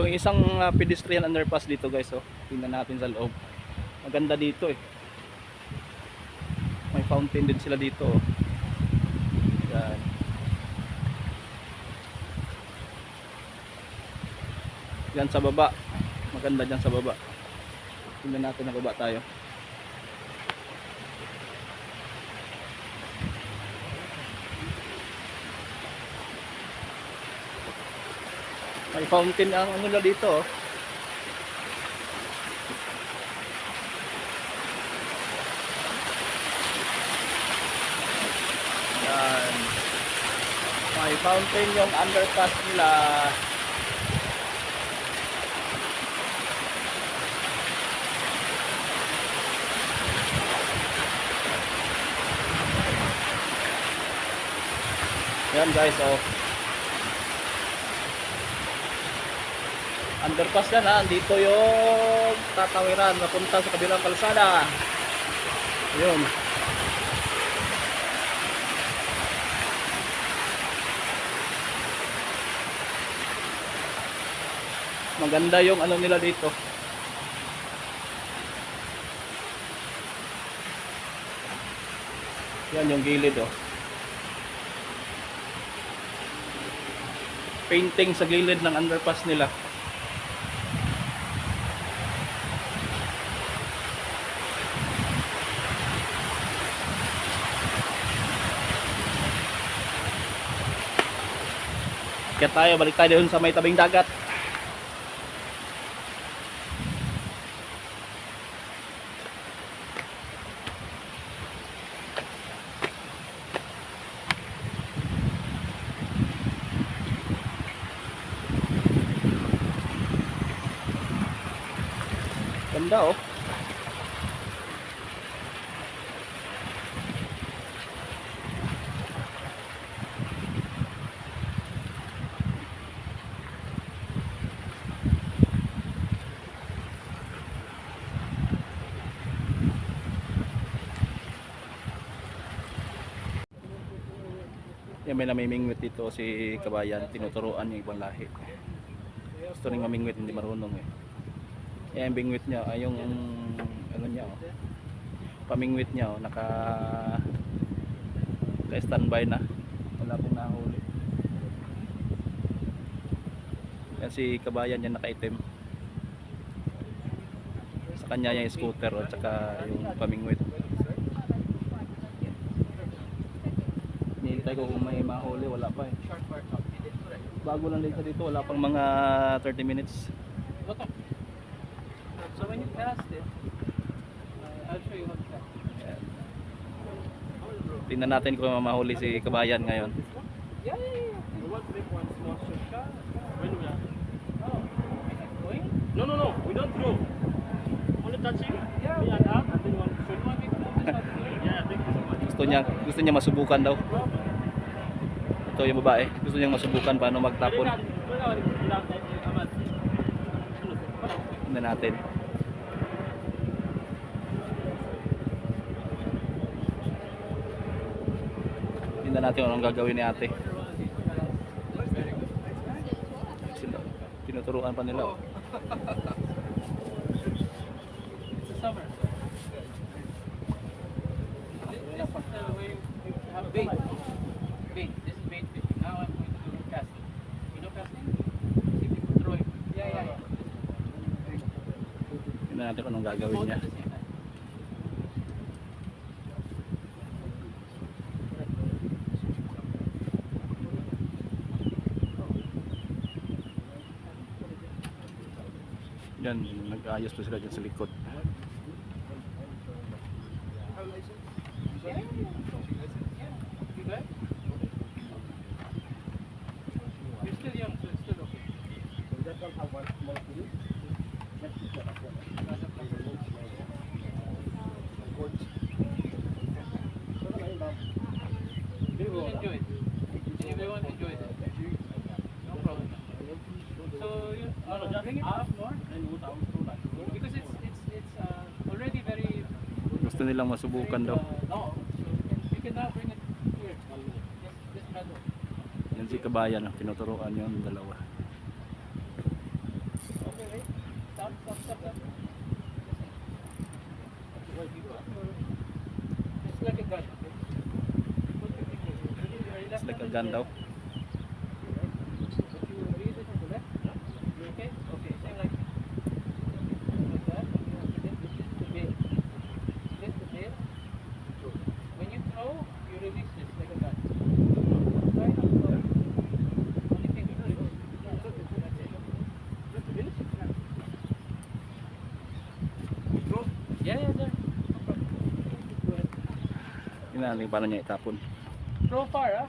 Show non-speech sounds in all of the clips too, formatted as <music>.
So isang uh, pedestrian underpass dito guys oh. Tingnan natin sa loob. Maganda dito eh. May fountain din sila dito oh. Yan. Yan sa baba. Maganda dyan sa baba. Tingnan natin na baba tayo. May fountain ang ano nila dito oh. Yan. May fountain yung underpass nila. Yan guys, oh. Underpass yan ha, dito yung tatawiran napunta sa kabilang kalsada. Yun. Maganda yung ano nila dito. Yan yung gilid oh. Painting sa gilid ng underpass nila. Kaya tayo, balik tayo dun sa may tabing dagat. Ganda oh. Yan may namimingwit dito si Kabayan, tinuturuan yung ibang lahi. Gusto rin mamingwit, hindi marunong eh. Yan yung bingwit niya, ay yung ano niya oh. Pamingwit niya oh, naka naka standby na. Wala pong nahuli. Yan si Kabayan yan nakaitim. Sa kanya yung scooter at saka yung pamingwit. Hinihintay ko kung may mahuli, wala pa eh. Bago lang dito dito, wala pang mga 30 minutes. So when you cast it, uh, I'll show you how to. Ayan. Tingnan natin kung mahuli si Kabayan ngayon. Yeah, yeah, yeah. We want to make one small shortcut. When we are Oh, going? no no no, we don't throw. Only touching. Yeah. Me and up, and then one? <laughs> Yeah, thank you so much. Gusto niya, gusto niya masubukan daw. Ito yung babae. Gusto niya masubukan paano magtapon. Tingnan natin. Tingnan natin anong gagawin ni ate. Tinuturuan pa nila. oh. Natin kung anong gagawin niya. Yan, nag-ayos pa sila dyan sa likod. Yeah, yeah, yeah. You good? You're still young, so it's still okay. People enjoy it. Everyone enjoys it. No problem. So you uh, bring it up more because it's it's it's uh, already very. Gusto nilang masubukan daw. Yan si Kabayan, oh, tinuturuan yung dalawa. It's like a gun. okay? Put your finger. Put your left It's like a hand gun on daw. the left. But you raise it on the left. You okay? Okay, same like like that. You have to lift this the bail. Lift the bail. When you throw, you release this like a gun. Right? Only finger. That's it. Finish? Yeah, yeah, there. No problem. Go ahead. Yun na, paano niya itapon. Throw far, ah.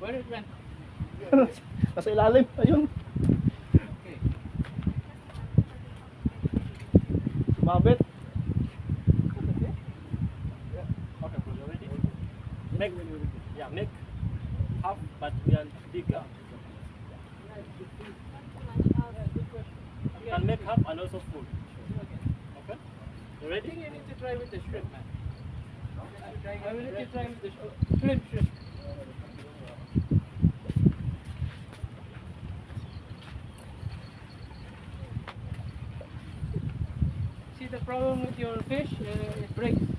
Where it went? Nasa ilalim, ayun. Okay. Sumabit. Okay? Make, yeah, make half, but we are bigger. See the problem with your fish? Uh, it breaks.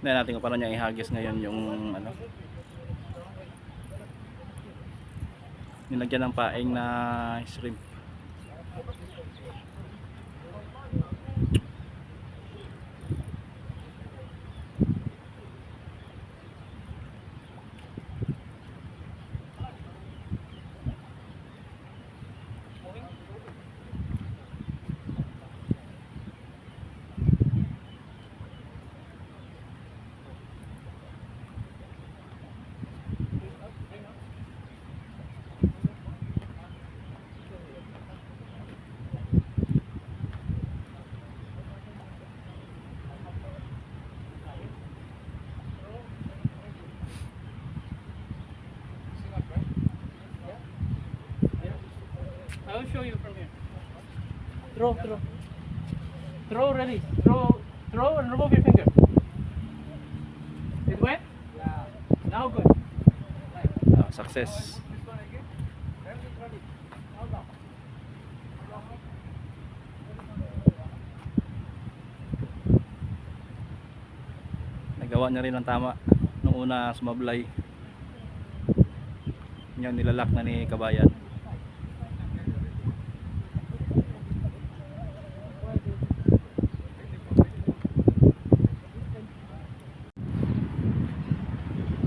Tignan natin kung paano niya ihagis ngayon yung ano. Nilagyan ng paeng na shrimp. Throw, throw. Throw, ready. Throw, throw and remove your finger. It went? Yeah. Now good. Ah, success. Nagawa niya rin ang tama nung una sumablay. Yan nilalak na ni Kabayan.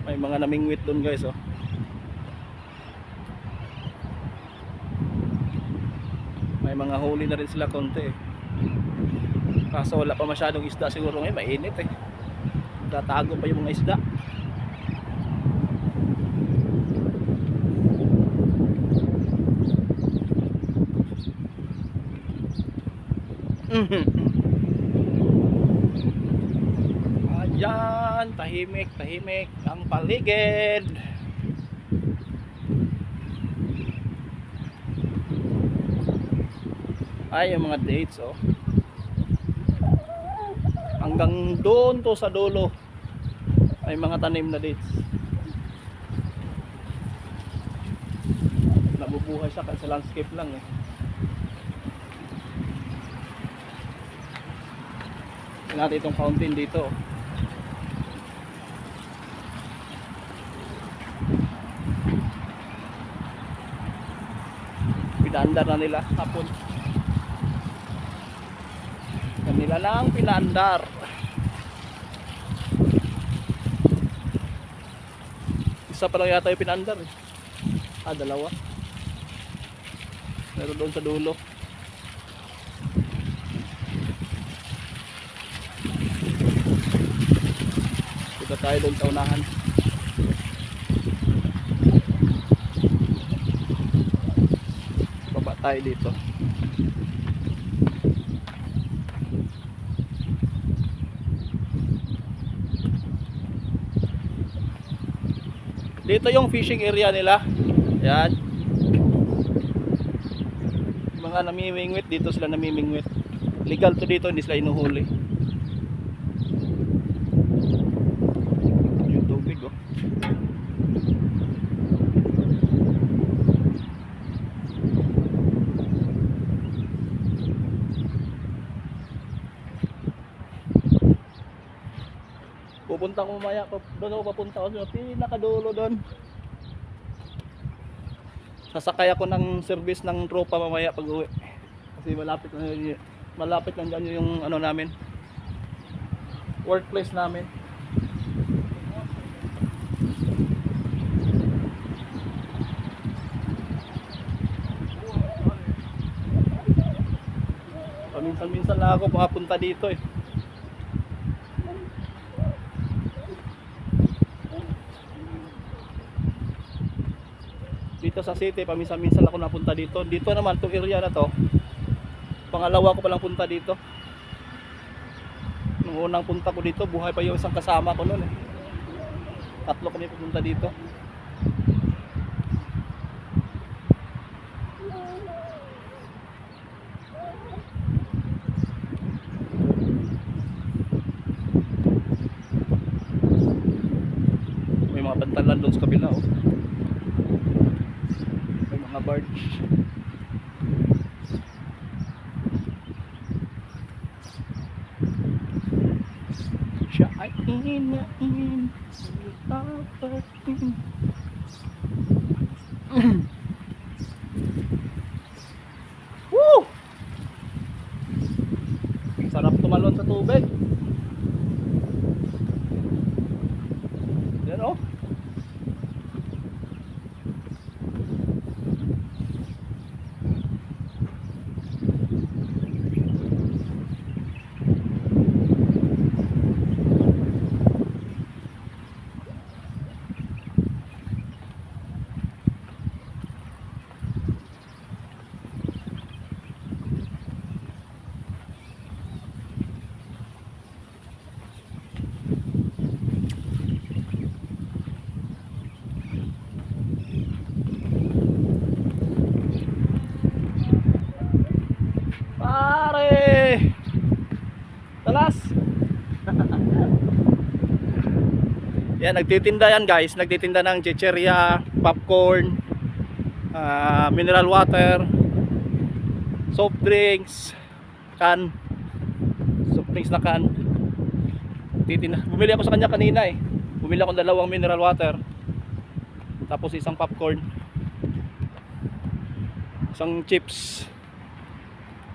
May mga namingwit doon guys oh. May mga huli na rin sila konti eh. Kaso wala pa masyadong isda siguro ngayon, mainit eh. Tatago pa yung mga isda. Mhm. Ayan, tahimik, tahimik ang paligid. Ay, yung mga dates, oh. hanggang doon to sa dulo ay mga tanim na dates. Nabubuhay siya sa landscape lang eh. Natin itong fountain dito. Pinaandar na nila hapon. Kanila lang pinaandar. Isa pa lang yata yung pinaandar eh. Ah, dalawa. Meron doon sa dulo. Dito tayo doon sa unahan. Tayo dito. Dito yung fishing area nila. Yan. Mga namimingwit dito sila namimingwit. Legal to dito, hindi sila inuhuli. Yung tubig oh. Pupunta ko pap- doon ako papunta ako sa pinakadulo doon. Sasakay ako ng service ng tropa mamaya pag uwi. Kasi malapit na yun, malapit lang dyan yung ano namin. Workplace namin. Paminsan-minsan lang ako pumapunta dito eh. Dito sa city, paminsan-minsan ako napunta dito. Dito naman, itong area na to, pangalawa ko palang punta dito. Nung unang punta ko dito, buhay pa yung isang kasama ko noon eh. Tatlo kami pupunta dito. May mga bantalan doon sa kabila oh. May mga barge. Siya ay inain Papatin Woo! Sarap tumalon sa tubig. Yan oh. Pare! Talas! yan, nagtitinda yan guys. Nagtitinda ng chicheria, popcorn, ah, mineral water, soft drinks, can, soft drinks na can. Titinda. Bumili ako sa kanya kanina eh. Bumili ako ng dalawang mineral water. Tapos isang popcorn. Isang chips.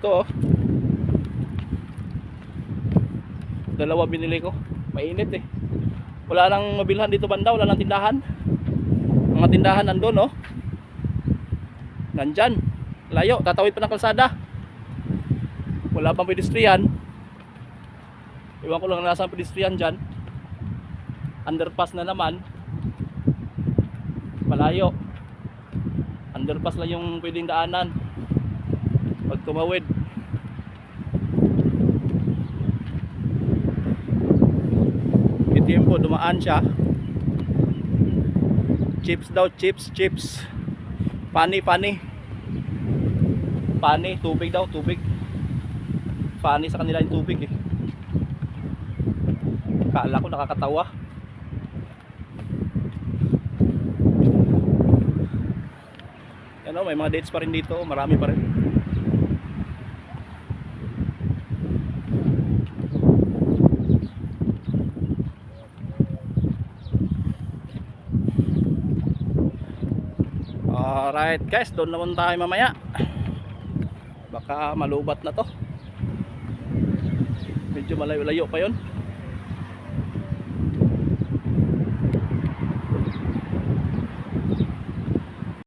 Ito oh. Dalawa binili ko. Mainit eh. Wala nang mabilhan dito banda, wala nang tindahan. Mga tindahan nandun oh. Nandyan. Layo, tatawid pa ng kalsada. Wala pang pedestrian. Iwan ko lang nasa pedestrian dyan. Underpass na naman. Malayo. Underpass lang yung pwedeng daanan pag tumawid dumaan siya chips daw chips chips pani pani pani tubig daw tubig pani sa kanila yung tubig eh Kala ko nakakatawa. Yan o, may mga dates pa rin dito. Marami pa rin. Alright guys, doon naman tayo mamaya. Baka malubat na to. Medyo malayo-layo pa yon.